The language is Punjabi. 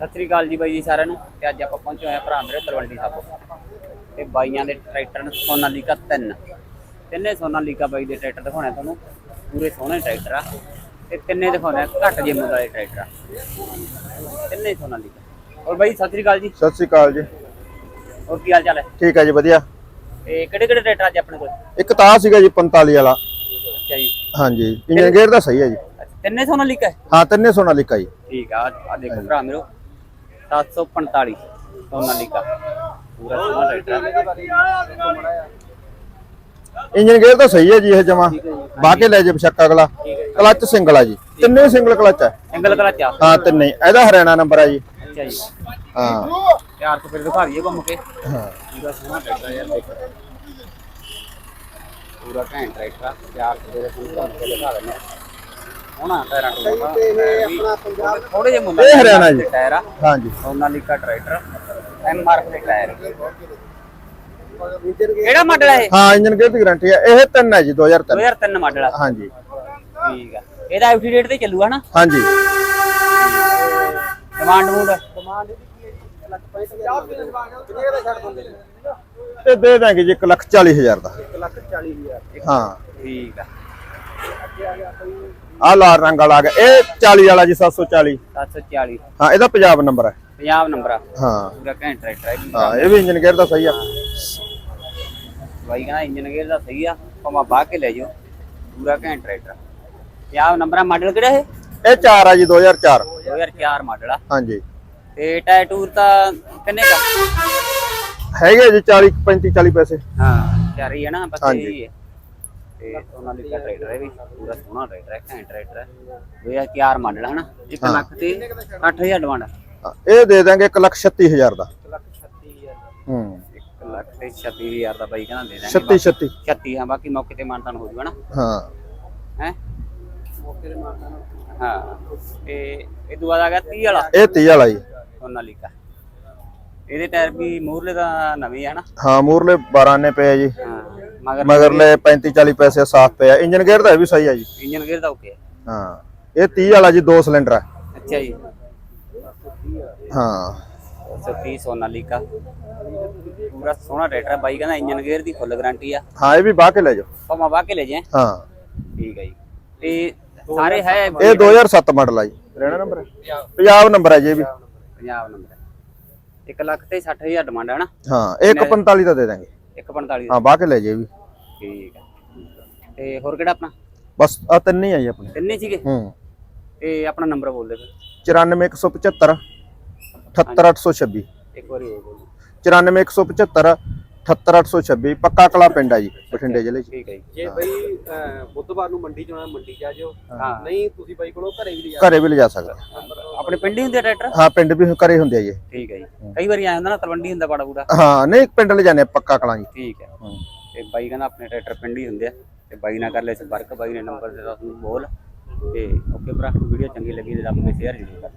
ਸਤਿ ਸ੍ਰੀ ਅਕਾਲ ਜੀ ਬਾਈ ਜੀ ਸਾਰਿਆਂ ਨੂੰ। ਤੇ ਅੱਜ ਆਪਾਂ ਪਹੁੰਚੇ ਹੋਏ ਆ ਭਰਾ ਮੇਰੇ ਤਲਵੰਡੀ ਸਾਬੋ ਤੇ ਬਾਈਆਂ ਦੇ ਟਰੈਕਟਰ ਨੇ ਸੋਨਾਲੀਕਾ 3 ਤਿੰਨੇ ਸੋਨਾਲੀਕਾ ਬਾਈ ਦੇ ਟਰੈਕਟਰ ਦਿਖਾਉਣੇ ਤੁਹਾਨੂੰ। ਪੂਰੇ ਸੋਹਣੇ ਟਰੈਕਟਰ ਆ। ਤੇ ਤਿੰਨੇ ਦਿਖਾਉਣੇ ਘੱਟ ਜਿੰਮ ਵਾਲੇ ਟਰੈਕਟਰ ਆ। ਤਿੰਨੇ ਸੋਨਾਲੀਕਾ। ਔਰ ਬਾਈ ਸਤਿ ਸ੍ਰੀ ਅਕਾਲ ਜੀ। ਸਤਿ ਸ੍ਰੀ ਅਕਾਲ ਜੀ। ਹੋਰ ਕੀ ਹਾਲ ਚਾਲ ਹੈ? ਠੀਕ ਹੈ ਜੀ ਵਧੀਆ। ਤੇ ਕਿਹੜੇ ਕਿਹੜੇ ਟਰੈਕਟਰ ਅੱਜ ਆਪਣੇ ਕੋਲ? ਇੱਕ ਤਾਂ ਸੀਗਾ ਜੀ 45 ਵਾਲਾ। ਅੱਛਾ ਜੀ। ਹਾਂਜੀ ਇੰਜਨ ਗੇਅਰ ਦਾ ਸਹੀ ਹੈ ਜੀ। ਤਿੰਨੇ ਸੋਨਾਲੀਕਾ ਹੈ? ਹਾਂ ਤਿੰਨੇ ਸੋਨਾਲੀਕਾ ਜੀ। ਠੀਕ ਆ ਆ ਦੇਖੋ ਭਰਾ ਮੇਰੋ। 745 ਸੋਨਾਲੀਕਾ। ਪੂਰਾ ਸੋਹਣਾ ਟਰੈਕਟਰ ਇੰਜਨ ਗੇਅਰ ਤਾਂ ਸਹੀ ਹੈ ਜੀ ਇਹ ਜਮਾ। ਬਾਹ ਕੇ ਲੈ ਜੇ ਬਸ਼ੱਕ ਅਗਲਾ। ਕਲੱਚ ਸਿੰਗਲ ਆ ਜੀ। ਤਿੰਨੇ ਸਿੰਗਲ ਕਲੱਚ ਹੈ ਸਿੰਗਲ ਕਲਚ ਆ। ਹਾਂ ਤਿੰਨੇ। ਇਹਦਾ ਹਰਿਆਣਾ ਨੰਬਰ ਆ ਜੀ। ਅੱਛਾ ਜੀ। ਹਾਂ। ਯਾਰ ਤੋਂ ਫਿਰ ਦਿਖਾ ਦਈਏ ਘੁੰਮ ਕੇ। ਹਾਂ। ਪੂਰਾ ਸੋਹਣਾ ਟਰੈਕਟਰ ਯਾਰ ਦੇਖੋ। ਪੂਰਾ ਘੈਂਟ ਟਰੈਕਟਰ ਯਾਰ ਤੋਂ ਫਿਰ ਤੁਹਾਨੂੰ ਦਿਖਾ ਦਿੰਦੇ ਆ ਹੋਣਾ ਟਾਇਰਾਂ ਤੋਂ ਆਪਣਾ ਪੰਜਾਬ ਥੋੜੇ ਜਿਹੇ ਮੁੱਲ ਇਹ ਹਰਿਆਣਾ ਜੀ। ਟਾਇਰ ਆ। ਹਾਂਜੀ। ਸੋਨਾਲੀਕਾ ਟਰੈਕਟਰ ਐਮ ਆਰ ਦੇ ਟਾਇਰ। ਕਿਹੜਾ ਮਾਡਲ ਹੈ ਇਹ? ਹਾਂ ਇੰਜਨ ਗੇਅਰ ਦੀ ਗਾਰੰਟੀ ਹੈ ਇਹ ਤਿੰਨ ਹੈ ਜੀ 2003 2003 ਮਾਡਲ ਆ। ਹਾਂਜੀ। ਠੀਕ ਆ। ਇਹਦਾ ਐਫਟੀ ਰੇਟ ਤੇ ਚੱਲੂਗਾ ਨਾ? ਹਾਂਜੀ। ਡਿਮਾਂਡ ਮੂਡ ਡਿਮਾਂਡ ਤੇ ਦੇ ਦਾਂਗੇ ਜੀ 1 ਲੱਖ 40 ਹਜ਼ਾਰ ਦਾ। ਹਾਂ। ਠੀਕ ਆ। ਆਹ ਲਾਲ ਰੰਗ ਵਾਲਾ ਆ ਗਿਆ। ਇਹ 40 ਵਾਲਾ ਜੀ 740 740 ਹਾਂ ਇਹਦਾ ਪੰਜਾਬ ਨੰਬਰ ਹੈ। ਪੰਜਾਬ ਨੰਬਰ ਆ। ਹਾਂ। ਪੂਰਾ ਘੈਂਟ ਟਰੈਕਟਰ ਹੈ ਹਾਂ ਇਹ ਵੀ ਇੰਜਨ ਗੇਅਰ ਦਾ ਸਹੀ ਆ। ਬਾਈ ਕਹਿੰਦਾ ਇੰਜਨ ਗੇਅਰ ਦਾ ਸਹੀ ਆ ਭਾਵੇਂ ਬਾਹ ਕੇ ਲੈ ਜਾਓ ਪੂਰਾ ਘੈਂਟ ਟਰੈਕਟਰ ਪੰਜਾਬ ਨੰਬਰ ਆ ਮਾਡਲ ਕਿਹੜਾ ਇਹ? ਇਹ 4 ਆ ਜੀ 2004 2004 ਮਾਡਲ ਆ। ਹਾਂਜੀ। ਤੇ ਟਾਇਰ ਟੂਰ ਤਾਂ ਕਿੰਨੇ ਦਾ? ਹੈਗੇ ਜੀ 40 35 40 ਪੈਸੇ। ਹਾਂ ਚਾਰ ਹੀ ਹੈ ਨਾ ਬਸ। ਇਹੀ ਹੈ ਤੇ ਉਹਨਾਂ ਲਈ ਟਰੈਕਟਰ ਹੈ ਵੀ ਪੂਰਾ ਸੋਹਣਾ ਟਰੈਕਟਰ ਹੈ ਘੈਂਟ ਟਰੈਕਟਰ ਹੈ। 2004 ਮਾਡਲ ਹੈ ਨਾ 1 ਹਾਂ। ਲੱਖ ਤੇ 8000 ਡਿਮਾਂਡ ਇਹ ਦੇ ਦਾਂਗੇ 1 ਲੱਖ 36 ਹਜ਼ਾਰ ਦਾ। 1 ਲੱਖ 36000 ਹੂੰ। 1 ਲੱਖ ਤੇ 36000 ਦਾ ਬਾਈ ਕਹਿੰਦਾ ਦੇ ਦਾਂਗੇ 36 36 36 ਹਾਂ ਬਾਕੀ ਮੌਕੇ ਤੇ ਮਾਨਤਾਨ ਹੋ ਜੂਗਾ ਨਾ। ਹਾਂ। ਹੈ? ਮੌਕੇ ਤੇ ਮਾਨਤਾਨ ਹਾਂ ਤੇ ਇਹ ਤੋਂ ਬਾਅਦ ਆ ਗਿਆ 30 ਵਾਲਾ। ਇਹ 30 ਵਾਲਾ ਜੀ। ਸੋਨਾਲੀਕਾ ਇਹਦੇ ਟਾਇਰ ਵੀ ਮੂਰਲੇ ਦਾ ਨਵੇਂ ਆ ਨਾ? ਹਾਂ ਮੂਰਲੇ 12 ਨੇ ਪਏ ਜੀ। ਹਾਂ। ਮਗਰਲੇ 35 40 ਪੈਸੇ ਸਾਫ਼ ਪਏ ਆ। ਇੰਜਨ ਗੇਅਰ ਦਾ ਇਹ ਵੀ ਸਹੀ ਆ ਜੀ। ਇੰਜਨ ਗੇਅਰ ਦਾ ਓਕੇ ਹਾਂ। ਇਹ 30 ਵਾਲਾ ਜੀ ਦੋ ਸਿਲੰਡਰ ਆ। ਅੱਛਾ ਜੀ। ਹਾਂ। 130 ਸੋਨਾਲੀਕਾ ਪੂਰਾ ਸੋਹਣਾ ਟਰੈਕਟਰ ਹੈ ਬਾਈ ਕਹਿੰਦਾ ਇੰਜਨ ਗੇਅਰ ਦੀ ਫੁੱਲ ਗਾਰੰਟੀ ਆ। ਹਾਂ ਇਹ ਵੀ ਬਾਹ ਕੇ ਲੈ ਜਾਓ। ਭਾਵੇਂ ਵਾਹ ਕੇ ਲੈ ਜਾਏ। ਹਾਂ। ਠੀਕ ਹੈ ਜੀ। ਤੇ ਸਾਰੇ ਹੈ ਇਹ 2007 ਮਾਡਲ ਆ ਜੀ। ਰਹਿਣਾ ਨੰਬਰ? ਪੰਜਾਬ ਨੰਬਰ ਹੈ ਜੀ ਇਹ ਵੀ। ਪੰਜਾਬ ਨੰਬਰ 1 ਲੱਖ ਤੇ 60000 ਡਿਮਾਂਡ ਹੈ ਨਾ? ਹਾਂ ਇਹ 145 ਦਾ ਦੇ ਦਾਂਗੇ। 145 ਹਾਂ ਬਾਹ ਕੇ ਲੈ ਜੇ। ਵੀ ਠੀਕ ਹੈ ਤੇ ਹੋਰ ਕਿਹੜਾ ਆਪਣਾ? ਬਸ ਆ ਤਿੰਨ ਹੀ ਆ ਜੀ ਆਪਣੇ। ਤਿੰਨੇ ਸੀਗੇ? ਹੂੰ। ਤੇ ਆਪਣਾ ਨੰਬਰ ਬੋਲ ਦੇ ਫਿਰ। 94175 78826 ਇੱਕ ਵਾਰੀ ਹੋਰ ਬੋਲ 94175 78826 ਪੱਕਾ ਕਲਾ ਪਿੰਡ ਆ ਜੀ ਬਠਿੰਡੇ ਜ਼ਿਲ੍ਹੇ 'ਚ। ਠੀਕ ਹੈ ਜੀ। ਜੇ ਬਈ ਅਹ, ਬੁੱਧਵਾਰ ਨੂੰ ਮੰਡੀ ਚ ਆਉਣਾ ਮੰਡੀ ਆ ਜਾਓ। ਹਾਂ। ਨਹੀਂ ਤੁਸੀਂ ਬਾਈ ਕੋਲੋਂ ਘਰੇ ਵੀ ਲਿਜਾ ਘਰੇ ਵੀ ਲਿਜਾ ਸਕਦਾ ਆਪਣੇ ਪਿੰਡ ਹੀ ਹੁੰਦੇ ਟਰੈਕਟਰ? ਹਾਂ ਪਿੰਡ ਵੀ ਘਰੇ ਹੁੰਦੇ ਆ ਜੀ। ਠੀਕ ਹੈ ਜੀ। ਕਈ ਵਾਰੀ ਆਇਆ ਹੁੰਦਾ ਨਾ ਤਲਵੰਡੀ ਹੁੰਦਾ ਬੜਾ ਬੂੜਾ। ਹਾਂ ਨਹੀਂ ਪਿੰਡ ਲਿਜਾਣੇ ਪੱਕਾ ਕਲਾਂ ਜੀ। ਠੀਕ ਹੈ। ਤੇ ਬਾਈ ਕਹਿੰਦਾ ਆਪਣੇ ਟਰੈਕਟਰ ਪਿੰਡ ਹੀ ਹੁੰਦੇ ਆ। ਤੇ ਬਾਈ ਨਾਲ ਕਰ ਲੈ ਸੰਪਰਕ ਬਾਈ ਨੇ ਨੰਬਰ ਦਿੱਤਾ ਤੁਹਾਨੂੰ ਬੋਲ ਤੇ ਓਕੇ ਭਰਾ ਵੀਡੀਓ ਚੰਗੀ ਲੱਗੀ ਤੇ ਦੇ ਸ਼ੇਅਰ ਜ਼ਰੂਰ ਕਰ।